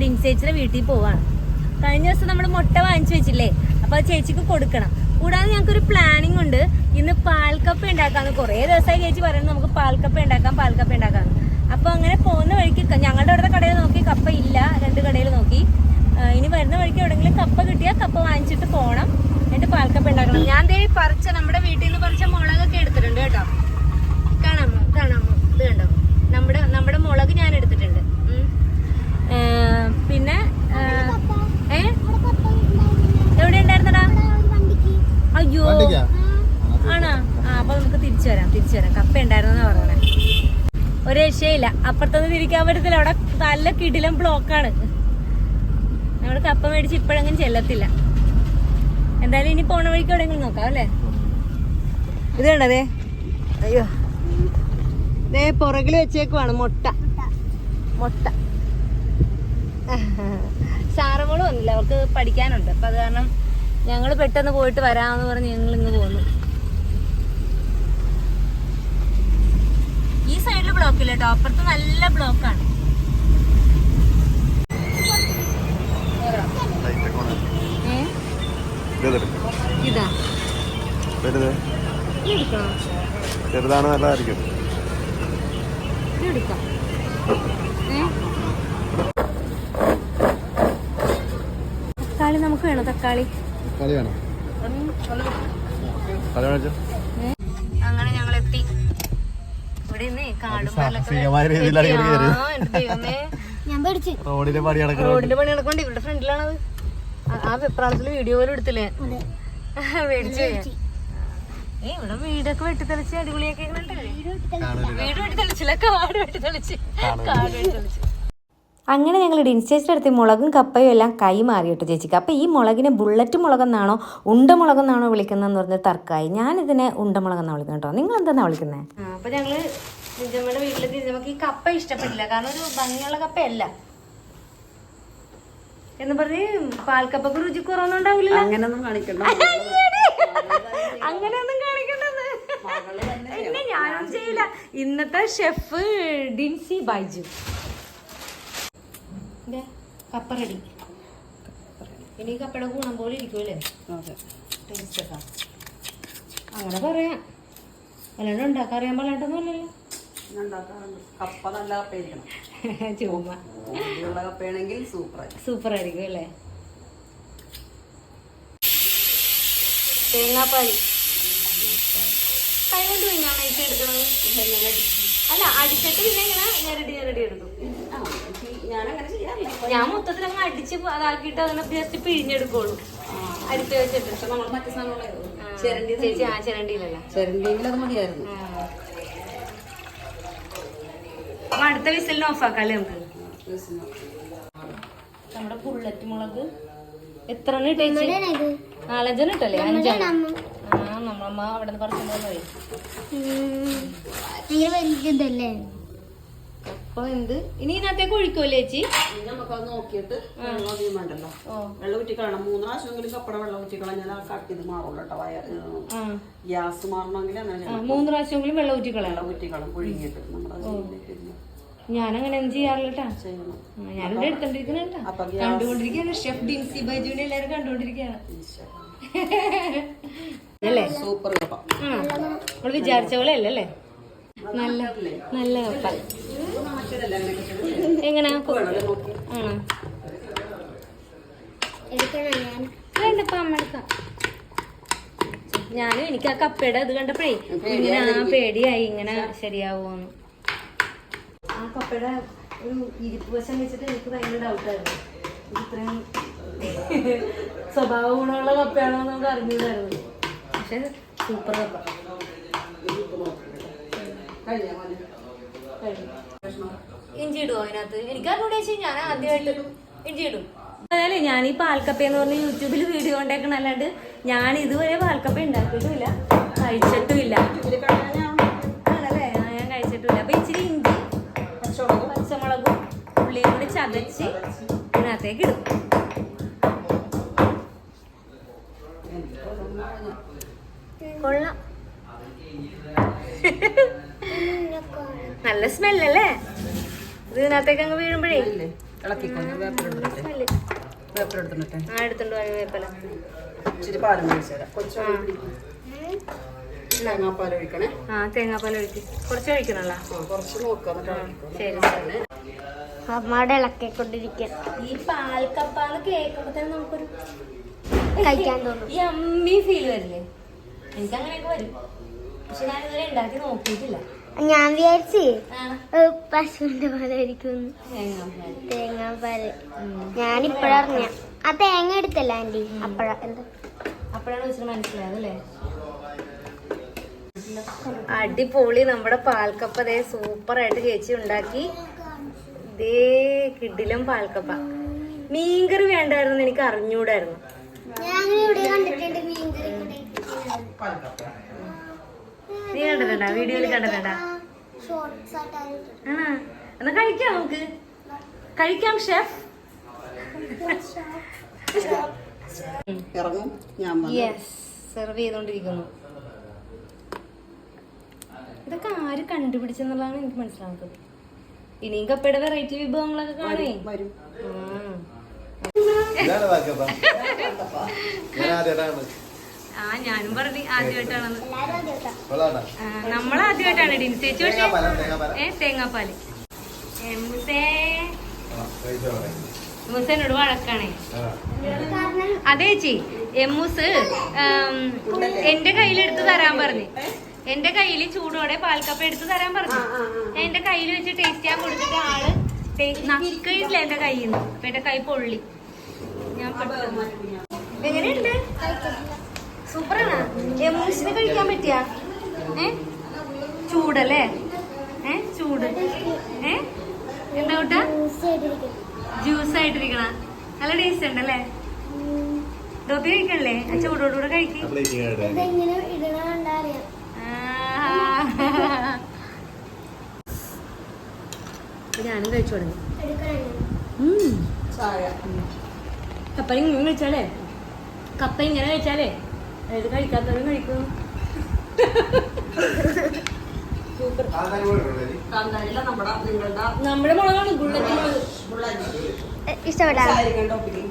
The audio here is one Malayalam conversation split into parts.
ഡിൻസേച്ചിയുടെ വീട്ടിൽ പോവാണ്. കഴിഞ്ഞ ദിവസം നമ്മൾ മുട്ട വാങ്ങിച്ചു വെച്ചില്ലേ? അപ്പോൾ ചേച്ചിക്ക് കൊടുക്കണം. കൂടാതെ ഞങ്ങൾക്ക് ഒരു പ്ലാനിങ് ഉണ്ട്. ഇന്ന് പാൽക്കപ്പ ഉണ്ടാക്കാന്ന്. കുറേ ദിവസമായി ചേച്ചി പറയുന്നത് നമുക്ക് പാൽക്കപ്പ ഉണ്ടാക്കാം പാൽക്കപ്പ ഉണ്ടാക്കാം അപ്പോൾ അങ്ങനെ പോകുന്ന വഴിക്ക് ഞങ്ങളുടെ അവിടുത്തെ കടയിൽ നോക്കി കപ്പ ഇല്ല. രണ്ട് കടയിൽ നോക്കി. ഇനി വരുന്ന വഴിക്ക് എവിടെയെങ്കിലും കപ്പ കിട്ടിയാൽ കപ്പ വാങ്ങിച്ചിട്ട് പോകണം എന്നിട്ട് പാൽക്കപ്പ ഉണ്ടാക്കണം. ഞാൻ ദേ പറിച്ച നമ്മുടെ വീട്ടിൽ നിന്ന് പറിച്ച മുളകൊക്കെ എടുത്തിട്ടുണ്ട് കേട്ടോ കാണാമോ കാണാമോ ഇത് കണ്ടോ നമ്മുടെ നമ്മുടെ മുളക് ഞാൻ എടുത്തിട്ടുണ്ട് ഉം. ഏ, പിന്നെ ഏ, ഏ എവിടെ ഉണ്ടായിരുന്നടാ അയ്യോ വണ്ടിക്കാ ആണോ ആ അപ്പൊ നമുക്ക് തിരിച്ചു വരാം തിരിച്ചു വരാം കപ്പ ഉണ്ടായിരുന്നെന്നാ പറഞ്ഞേ ഒരു രക്ഷയില്ല. അപ്പുറത്തൊന്നും തിരിക്കാൻ പറ്റത്തില്ല. അവിടെ നല്ല കിടിലം ബ്ലോക്കാണ് നമ്മുടെ കപ്പ മേടിച്ച് ഇപ്പോഴെങ്കിലും ചെല്ലത്തില്ല. എന്തായാലും ഇനി പോണ വഴിക്ക് എവിടെയെങ്കിലും നോക്കാം അല്ലേ? ഇത് കണ്ടതേ? അയ്യോ. ദേ പുറകിൽ വെച്ചേക്കുവാണ് മുട്ട. മുട്ട. സാറമോൾ വന്നില്ല. അവർക്ക് പഠിക്കാനുണ്ട്. അപ്പം അത് കാരണം ഞങ്ങൾ പെട്ടെന്ന് പോയിട്ട് വരാമെന്ന് പറഞ്ഞ് ഞങ്ങൾ ഇങ്ങ് പോന്നു ഈ സൈഡിൽ ബ്ലോക്ക് ഇല്ല കേട്ടോ അപ്പുറത്ത് നല്ല ബ്ലോക്കാണ്. ഇതാ. ചെറുതാണ് നല്ലതായിരിക്കും. എടുക്കാം തക്കാളി നമുക്ക് വേണോ? തക്കാളി. കളി വേണം? റോഡിന്റെ പണി നടക്കൊണ്ട് ഇവരുടെ ഫ്രണ്ടിലാണത്. ആ- ആ വെപ്രാളത്തിൽ വീഡിയോ പോലും എടുത്തില്ലേ? മേടിച്ചു ഏ ഇവിടെ വീടൊക്കെ വെട്ടിത്തെളിച്ച് അടിപൊളിയൊക്കെ വീട് വെട്ടിത്തെളിച്ചില്ല. കാട് വെട്ടിത്തെളിച്ച്. കാട് വെട്ടിത്തെളിച്ച്. അങ്ങനെ ഞങ്ങൾ ഡിൻസ്റ്റേച്ചിന്റെ അടുത്ത് മുളകും കപ്പയും എല്ലാം കൈ മാറിയിട്ട് ചേച്ചിക്ക്. അപ്പോൾ ഈ മുളകിനെ ബുള്ളറ്റ് മുളകെന്നാണോ ഉണ്ട മുളകെന്നാണോ വിളിക്കുന്നതെന്ന് പറഞ്ഞ് തർക്കമായി. ഞാനിതിനെ ഉണ്ടമുളകെന്നാണ് വിളിക്കുന്നത് കേട്ടോ. നിങ്ങൾ എന്താണ് വിളിക്കുന്നത് അപ്പോൾ ഞങ്ങൾ നിജമ്മയുടെ വീട്ടിലേക്ക് നിജമ്മക്ക് ഈ കപ്പ ഇഷ്ടപ്പെട്ടില്ല. കാരണം ഒരു ഭംഗിയുള്ള കപ്പയല്ല. എന്ന് പറഞ്ഞ് പാൽക്കപ്പൊക്കെ രുചി കുറവൊന്നും ഉണ്ടാവില്ല കാണിക്കണ്ട. അങ്ങനെയൊന്നും കാണിക്കണ്ടത് പിന്നെ ഞാനൊന്നും ചെയ്യില്ല. ഇന്നത്തെ ഷെഫ് ഡിൻസി ബൈജു. ദേ, കപ്പ റെഡി ഇനി കപ്പയുടെ ഗുണം പോലെ ഇരിക്കുമല്ലേ അതെ ടേസ്റ്റ് അങ്ങനെ പറയാം അല്ലാണ്ട് ഉണ്ടാക്കാൻ അറിയാൻ ഉണ്ടാക്കാറുണ്ട് കപ്പ നല്ല കപ്പയായിരിക്കണം കപ്പയാണെങ്കിൽ സൂപ്പർ ആയിരിക്കും അല്ലേ തേങ്ങാപ്പാൽ കൈ കൊണ്ട് നയിച്ച് എടുക്കണം അല്ല അടിച്ചിട്ട് പിന്നെ ഇങ്ങനെ ഞെരടി ഞെരടി എടുക്കും ആ ഞാനങ്ങനെ ചെയ്യാറില്ല. ഞാൻ മൊത്തത്തിൽ അങ്ങ് അടിച്ച് അതാക്കിയിട്ട് അങ്ങനെ ജസ്റ്റ് പിഴിഞ്ഞെടുക്കുള്ളൂ. അരിച്ച് വെച്ചിട്ട്. പക്ഷെ നമ്മൾ മറ്റു സാധനങ്ങളായിരുന്നു ആ, ചിരണ്ടി ചേച്ചി ആ ചിരണ്ടിയിലല്ല? ചിരണ്ടിയെങ്കിൽ അത് മതിയായിരുന്നു അപ്പൊ അടുത്ത വിസലിന് ഓഫാക്കാല്ലേ നമുക്ക്? നമ്മുടെ പുള്ളറ്റ് മുളക്. എത്ര എണ്ണം ഇട്ടേച്ചി നമ്മളമ്മ അവിടെ നിന്ന് പറിച്ചു വലുതല്ലേ അപ്പൊ എന്ത്? ഇനി ഇതിനകത്തേക്ക് ഒഴിക്കുമല്ലേ ചേച്ചി? നമുക്ക് നോക്കിയിട്ട് വെള്ളം അധികം വേണ്ടല്ലോ. വെള്ളം മൂന്ന് പ്രാവശ്യമെങ്കിലും കപ്പട വെള്ളം ഊറ്റിക്കളഞ്ഞാൽ ആ കട്ടി ഇത് മാറുള്ളൂ കേട്ടോ വയ ആ. ഗ്യാസ് മാറണമെങ്കിൽ അങ്ങനെ. മൂന്ന് പ്രാവശ്യമെങ്കിലും വെള്ളം ഊറ്റി കളയണം വെള്ളം ഊറ്റിക്കളം ഒഴുകിയിട്ട് നമ്മളത് ഞാനങ്ങനെ എന്ത് ചെയ്യാറില്ല കേട്ടാ. ചെയ്യണം. ആ, ഞാനിവിടെ എടുത്തോണ്ടിരിക്കുന്നുണ്ടാ. അപ്പൊ കണ്ടുകൊണ്ടിരിക്കുകയാണ്. ഷെഫ് ഡിൻസി ബൈജുവിനെ എല്ലാരും കണ്ടുകൊണ്ടിരിക്കുകയാണ്. അല്ലേ? സൂപ്പർ കപ്പ. നമ്മൾ വിചാരിച്ച പോലെ അല്ലേ നല്ല നല്ല കപ്പ. എങ്ങനെ? ആണോ? ഞാൻ വേണ്ടപ്പ അമ്മ എടുക്കാം. ഞാനും എനിക്ക് ആ കപ്പയുടെ ഇത് കണ്ടപ്പോഴേ ഇങ്ങനെ ആ പേടിയായി. ഇങ്ങനെ ശരിയാവുമെന്ന് ആ കപ്പയുടെ ഒരു ഇരിപ്പ് വശം വെച്ചിട്ട് എനിക്ക് ഭയങ്കര ഡൗട്ടായിരുന്നു ഇത് ഇത്രയും സ്വഭാവ ഗുണമുള്ള കപ്പയാണോ എന്ന് നമുക്ക് അറിഞ്ഞില്ലായിരുന്നു പക്ഷെ സൂപ്പർ കപ്പ. ഇഞ്ചി ഇടുവോ അതിനകത്ത്? എനിക്ക് അറിഞ്ഞൂടെ ചേച്ചി ഞാൻ ആദ്യമായിട്ട് ഇഞ്ചി ഇടും. അതായത് ഞാൻ ഈ പാൽക്കപ്പ എന്ന് പറഞ്ഞ യൂട്യൂബിൽ വീഡിയോ ഉണ്ടാക്കണം അല്ലാണ്ട് ഞാൻ ഇതുവരെ പാൽക്കപ്പ ഉണ്ടാക്കിയിട്ടുമില്ല കഴിച്ചിട്ടുമില്ല. ആണല്ലേ? ഞാൻ കഴിച്ചിട്ടുമില്ല. അപ്പൊ ഇച്ചിരി ഇഞ്ചി പച്ചമുളകും ഉള്ളിയും കൂടി ചതച്ച് ഇതിനകത്തേക്ക് ഇടും. കൊള്ളാം. നല്ല സ്മെല്ലല്ലേ? ഇത് ഇതിനകത്തേക്ക് അങ്ങ് വീഴുമ്പോഴേ. ആ എടുത്തോണ്ട് പോയ വേപ്പല. ആ. തേങ്ങാപ്പാൽ ഒഴിക്ക്. കുറച്ച് ഒഴിക്കണല്ലോ. ശരി ശരി. അമ്മയുടെ ഈ പാൽക്കപ്പാന്ന് കേൾക്കുമ്പോ തന്നെ നമുക്കൊരു കഴിക്കാൻ തോന്നും. ഈ അമ്മി ഫീൽ വരില്ലേ? എനിക്ക് അങ്ങനെയൊക്കെ വരും. പക്ഷെ ഞാൻ ഇതുവരെ ഉണ്ടാക്കി നോക്കിയിട്ടില്ല. ഞാൻ വിചാരിച്ച് പശുവിന്റെ പാലായിരിക്കും തേങ്ങാപ്പാൽ ഞാൻ ഇപ്പഴറിഞ്ഞ ആ തേങ്ങ എടുത്തല്ല ആന്റി? അപ്പഴാ എന്താ? അപ്പോഴാണ് വെച്ചിട്ട് മനസ്സിലായതല്ലേ അടിപൊളി നമ്മുടെ പാൽക്കപ്പ ദേ സൂപ്പർ ആയിട്ട് ചേച്ചി ഉണ്ടാക്കി. ദേ കിഡിലും പാൽക്കപ്പ. മീൻകറി വേണ്ടായിരുന്നു എനിക്ക് അറിഞ്ഞൂടായിരുന്നു. ഞാൻ ഇവിടെ കണ്ടിട്ടുണ്ട് മീൻകറി. നീ കണ്ടിട്ടുണ്ടാ വീഡിയോയിൽ കണ്ടിട്ടുണ്ടാ ആണോ? എന്നാ കഴിക്കാം നമുക്ക്. കഴിക്കാം ഷെഫ്. ഇറങ്ങും. ഞാൻ യെസ് സെർവ് ചെയ്തോണ്ടിരിക്കുന്നു. ഇതൊക്കെ ആര് കണ്ടുപിടിച്ചെന്നുള്ളതാണ് എനിക്ക് മനസ്സിലാവുന്നത്. ഇനിയും കപ്പയുടെ വെറൈറ്റി വിഭവങ്ങളൊക്കെ കാണേ വരും. ആ. ഞാനും പറഞ്ഞു ആദ്യമായിട്ടാണെന്ന്. ആദ്യമായിട്ടാണ് ഡിൻസേച്ച് പക്ഷേ. ഏ തേങ്ങാപ്പാൽ. എന്നോട് വഴക്കാണേ. അതെ ചേച്ചി. എമ്മൂസ് എന്റെ കയ്യിലെടുത്ത് തരാൻ പറഞ്ഞു. എന്റെ കയ്യിൽ ചൂടോടെ പാൽക്കപ്പ എടുത്തു തരാൻ പറഞ്ഞു. എന്റെ കയ്യിൽ വെച്ച് ടേസ്റ്റ് ചെയ്യാൻ കൊടുത്തിട്ട് ആൾ നക്കിയിട്ടില്ല എന്റെ കയ്യിൽ നിന്ന് അപ്പൊ എന്റെ കൈ പൊള്ളി. ഞാൻ പെട്ടെന്ന്. എങ്ങനെയുണ്ട്? സൂപ്പറാണ്. എമ്മൂസിനെ കഴിക്കാൻ പറ്റിയ? ഏ? ചൂടല്ലേ? ഏ ചൂട്. ഏ? എന്താ കൂട്ടാ? ജ്യൂസ് ആയിട്ടിരിക്കണ നല്ല ടേസ്റ്റ് ഉണ്ടല്ലേ? ഡോബി കഴിക്കണല്ലേ? ആ ചൂടോടുകൂടെ കഴിക്കും. ഞാനും കഴിച്ചു തുടങ്ങി. എടുക്കണേ ചായ കപ്പ ഇങ്ങനെ കഴിച്ചാലേ? കപ്പ ഇങ്ങനെ കഴിച്ചാലേ? ഇത് കഴിക്കാത്തവരും കഴിക്കും. നമ്മുടെ മുളകാണ് ബുള്ളറ്റ് മുളക്. ഇഷ്ടപ്പെടാ.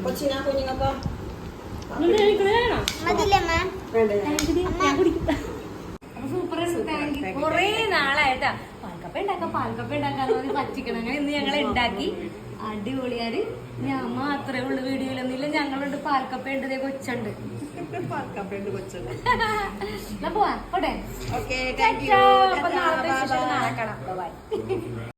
കൊച്ചിനാ കുഞ്ഞുങ്ങൾക്കോ? സൂപ്പർ കൊറേ നാളായിട്ടാ. പാൽക്കപ്പ ഉണ്ടാക്കാം പാൽക്കപ്പ ഉണ്ടാക്കാന്ന് പറഞ്ഞ് പറ്റിക്കണം. അങ്ങനെ ഇന്ന് ഞങ്ങൾ ഉണ്ടാക്കി. അടിപൊളിയാര് ഞാൻ മാത്രമേ ഉള്ളൂ വീഡിയോയിലൊന്നുമില്ല ഞങ്ങളുണ്ട്. പാൽക്കപ്പ ഉണ്ട് ദേ കൊച്ചുണ്ട്. പാൽക്കാപ്പയുണ്ട് കൊച്ചുണ്ട്. എന്നാ പോവാ. പോട്ടെ. നാളത്തെ വിശേഷം നാളെ കാണാം. ബൈ